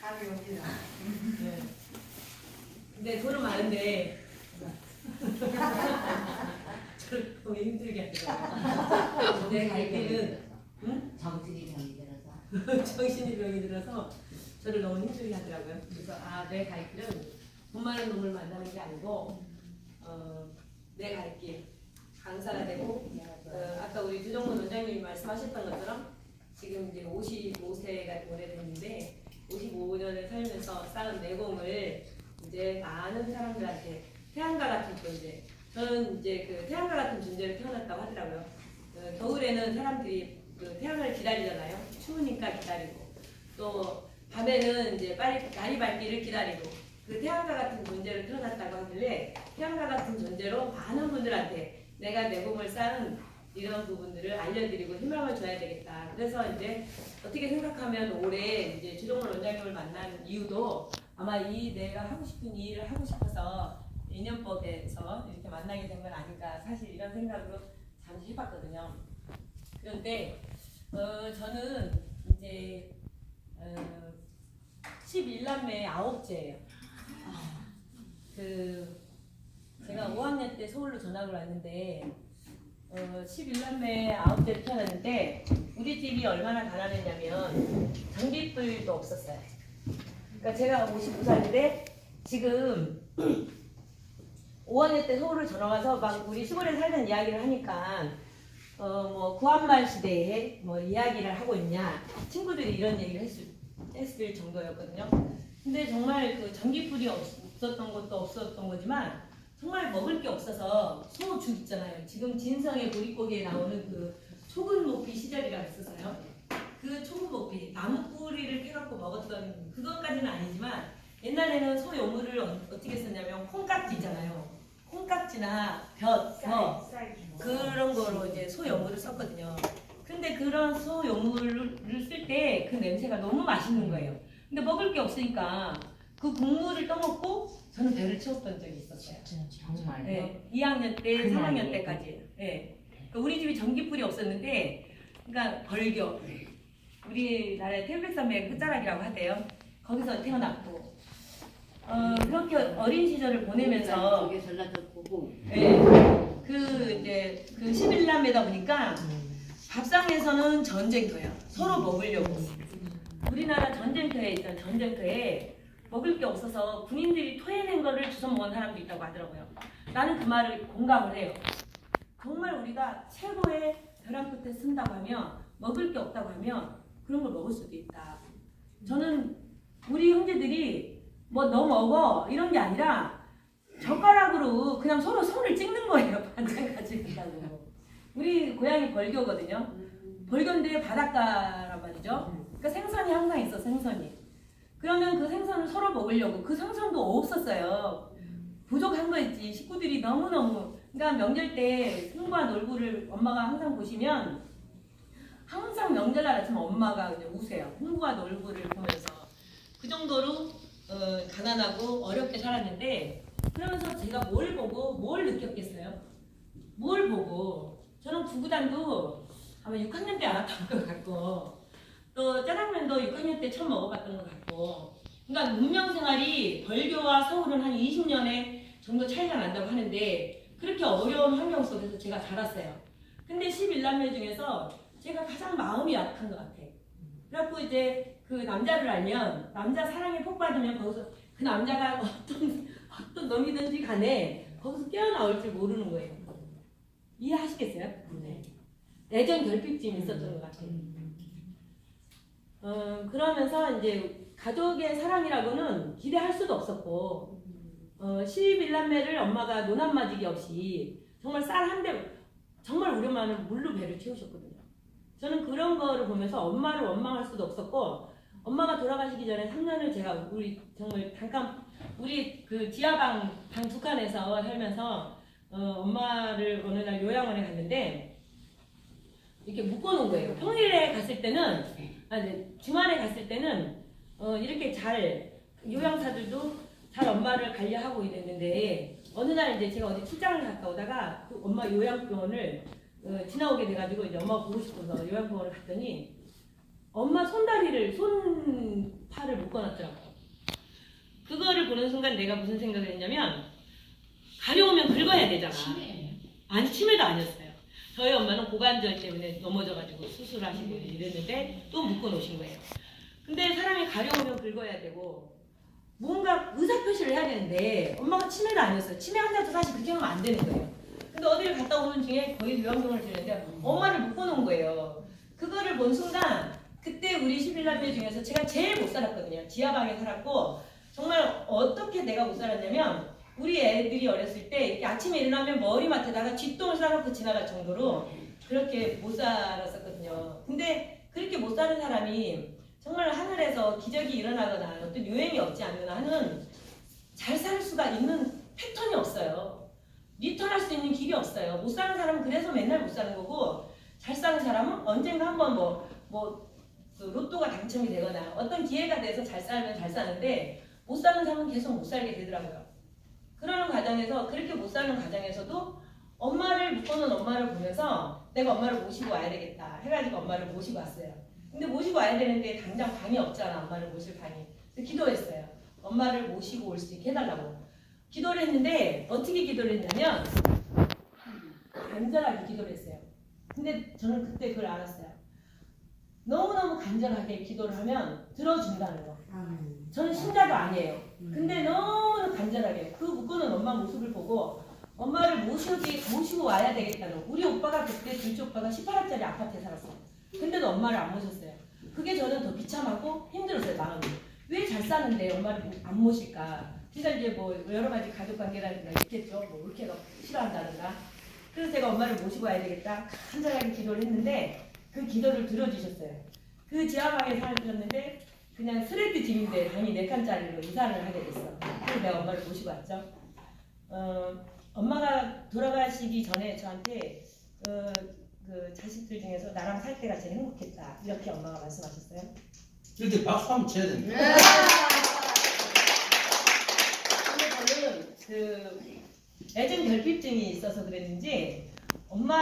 감이 옵니다. 네. 근데 돈은 많은데 저를 너무 힘들게 하더라고요. 내갈 길은 응? 정신이 병이 들어서 정신이 병이 들어서 저를 너무 힘들게 하더라고요. 그래서 아, 내 갈 길은 돈 많은 놈을 만나는 게 아니고 어, 내 갈 길 강사가 되고 어, 아까 우리 두정문 원장님이 말씀하셨던 것처럼 지금 이제 55세가 오래됐는데 55년을 살면서 쌓은 내공을 이제 많은 사람들한테 태양과 같은 존재 저는 이제 그 태양과 같은 존재로 태어났다고 하더라고요. 어, 겨울에는 사람들이 그 태양을 기다리잖아요. 추우니까 기다리고 또 밤에는 이제 빨리 날이 밝기를 기다리고 그 태양과 같은 존재로 태어났다고 하길래 태양과 같은 존재로 많은 분들한테 내가 내공을 쌓은 이런 부분들을 알려드리고 희망을 줘야 되겠다. 그래서 이제 어떻게 생각하면 올해 이제 주동원 원장님을 만난 이유도 아마 이 내가 하고 싶은 이 일을 하고 싶어서 인연법에서 이렇게 만나게 된 건 아닌가 사실 이런 생각으로 잠시 해봤거든요. 그런데 어, 저는 이제 어, 11남매 아홉째예요. 그 제가 5학년 때 서울로 전학을 왔는데 어, 11남매 아홉째 태어났는데 우리 집이 얼마나 가난했냐면 전기불도 없었어요. 그러니까 제가 59살인데 지금 5학년 때 서울을 전학 와서 막 우리 시골에 살던 이야기를 하니까 어 뭐 구한말 시대에 뭐 이야기를 하고 있냐 친구들이 이런 얘기를 했을, 했을 정도였거든요. 근데 정말 그 전기불이 없었던 것도 없었던 거지만 정말 먹을 게 없어서 소죽 있잖아요. 지금 진성의 보릿고기에 나오는 그 높이 시절이라고 했었어요. 그 높이 나무 뿌리를 캐갖고 먹었던 그것까지는 아니지만 옛날에는 소 요물을 어- 어떻게 썼냐면 콩깍지 있잖아요. 콩깍지나 벼, 벼 그런 거로 이제 소염물을 썼거든요. 근데 그런 소염물을 쓸 때 그 냄새가 너무 맛있는 거예요. 근데 먹을 게 없으니까 그 국물을 떠먹고 저는 배를 채웠던 적이 있었어요. 정말 네, 2학년 때, 그 3학년 나이에. 때까지. 네. 그러니까 우리 집이 전기불이 없었는데, 그러니까 벌교, 우리나라의 태백산맥 끝자락이라고 하대요. 거기서 태어났고, 어, 그렇게 어린 시절을 보내면서 그게 전라도 고고 네. 그 이제 그 11남매다 보니까 밥상에서는 전쟁터야. 서로 먹으려고. 우리나라 전쟁터에 있던 전쟁터에 먹을 게 없어서 군인들이 토해낸 거를 주워 먹은 사람도 있다고 하더라고요. 나는 그 말을 공감을 해요. 정말 우리가 최고의 벼랑 끝에 쓴다고 하면 먹을 게 없다고 하면 그런 걸 먹을 수도 있다. 저는 우리 형제들이 뭐 너 먹어 이런 게 아니라 젓가락으로 그냥 서로 손을 찍는 거예요. 반찬 가지고. 우리 고향이 벌교거든요. 벌교인데 바닷가란 말이죠. 그러니까 생선이 항상 있어 생선이. 그러면 그 생선을 서로 먹으려고 그 생선도 없었어요. 부족한 거 있지. 식구들이 너무너무. 그러니까 명절 때 승부와 놀부를 엄마가 항상 보시면 항상 명절날 아침 엄마가 이제 우세요. 흥부와 놀부를 보면서 그 정도로 어, 가난하고 어렵게 살았는데 그러면서 제가 뭘 보고 뭘 느꼈겠어요? 뭘 보고 저는 구구단도 아마 6학년 때 알았던 것 같고 또 짜장면도 6학년 때 처음 먹어봤던 것 같고 그러니까 문명 생활이 벌교와 서울은 한 20년의 정도 차이가 난다고 하는데 그렇게 어려운 환경 속에서 제가 자랐어요. 근데 11남매 중에서 제가 가장 마음이 약한 것 같아. 그래갖고 이제 그 남자를 알면 남자 사랑에 폭 받으면 거기서 그 남자가 어떤 어떤 놈이든지 간에 거기서 뛰어나올 줄 모르는 거예요. 이해하시겠어요? 네. 내전 결핍증이 있었던 것 같아요. 어, 그러면서 이제 가족의 사랑이라고는 기대할 수도 없었고 어, 11남매를 엄마가 노남마지기 없이 정말 쌀 한 대 정말 우리 엄마는 물로 배를 채우셨거든요. 저는 그런 거를 보면서 엄마를 원망할 수도 없었고 엄마가 돌아가시기 전에 3년을 제가 우리 정말 잠깐 우리 그 지하방 방 두 칸에서 살면서 어, 엄마를 어느 날 요양원에 갔는데 이렇게 묶어놓은 거예요. 평일에 갔을 때는 아니 주말에 갔을 때는 어, 이렇게 잘 요양사들도 잘 엄마를 관리하고 이랬는데 어느 날 이제 제가 어디 출장을 갔다 오다가 그 엄마 요양병원을 어, 지나오게 돼가지고 이제 엄마 보고 싶어서 요양병원을 갔더니 엄마 손다리를 손 팔을 묶어놨더라고. 그거를 보는 순간 내가 무슨 생각을 했냐면 가려우면 긁어야 되잖아. 아니 치매도 아니었어요. 저희 엄마는 고관절 때문에 넘어져가지고 수술하시고 이랬는데 또 묶어 놓으신 거예요. 근데 사람이 가려우면 긁어야 되고 뭔가 의사 표시를 해야 되는데 엄마가 치매도 아니었어요. 치매 환자도 사실 그렇게 하면 안 되는 거예요. 근데 어디를 갔다 오는 중에 거의 요양병원을 들렸는데 엄마를 묶어 놓은 거예요. 그거를 본 순간 그때 우리 11남매 중에서 제가 제일 못 살았거든요. 지하방에 살았고 정말 어떻게 내가 못 살았냐면 우리 애들이 어렸을 때 이렇게 아침에 일어나면 머리맡에다가 쥐똥을 싸놓고 지나갈 정도로 그렇게 못 살았었거든요. 근데 그렇게 못 사는 사람이 정말 하늘에서 기적이 일어나거나 어떤 유행이 없지 않거나 하는 잘 살 수가 있는 패턴이 없어요. 리턴할 수 있는 길이 없어요. 못 사는 사람은 그래서 맨날 못 사는 거고 잘 사는 사람은 언젠가 한번 뭐, 뭐, 그 로또가 당첨이 되거나 어떤 기회가 돼서 잘 살면 잘 사는데 못 사는 사람은 계속 못 살게 되더라고요. 그러는 과정에서 그렇게 못 사는 과정에서도 엄마를 묶어놓은 엄마를 보면서 내가 엄마를 모시고 와야 되겠다 해가지고 엄마를 모시고 왔어요. 근데 모시고 와야 되는데 당장 방이 없잖아 엄마를 모실 방이. 그래서 기도했어요. 엄마를 모시고 올 수 있게 해달라고. 기도를 했는데 어떻게 기도를 했냐면 간절하게 기도를 했어요. 근데 저는 그때 그걸 알았어요. 너무너무 간절하게 기도를 하면 들어준다는 거. 저는 신자도 아니에요. 근데 너무 간절하게 그 묶어놓은 엄마 모습을 보고 엄마를 모시기, 모시고 와야 되겠다는 거. 우리 오빠가 그때 둘째 오빠가 18억짜리 아파트에 살았어요. 근데도 엄마를 안 모셨어요. 그게 저는 더 비참하고 힘들었어요 마음이. 왜 잘 사는데 엄마를 안 모실까? 그러니까 이제 뭐 여러 가지 가족 관계라든가 있겠죠. 뭐 이렇게 싫어한다든가. 그래서 제가 엄마를 모시고 와야 되겠다. 간절하게 기도를 했는데 그 기도를 들어주셨어요. 그 지하방에 살았는데 그냥 스레드 집인데 방이 네 칸짜리로 이사를 하게 됐어. 그래서 내가 엄마를 모시고 왔죠. 어, 엄마가 돌아가시기 전에 저한테 어, 그 자식들 중에서 나랑 살 때가 제일 행복했다. 이렇게 엄마가 말씀하셨어요. 이렇게 박수 한번 쳐야 됩니다. 근데 저는 그 애증 결핍증이 있어서 그랬는지 엄마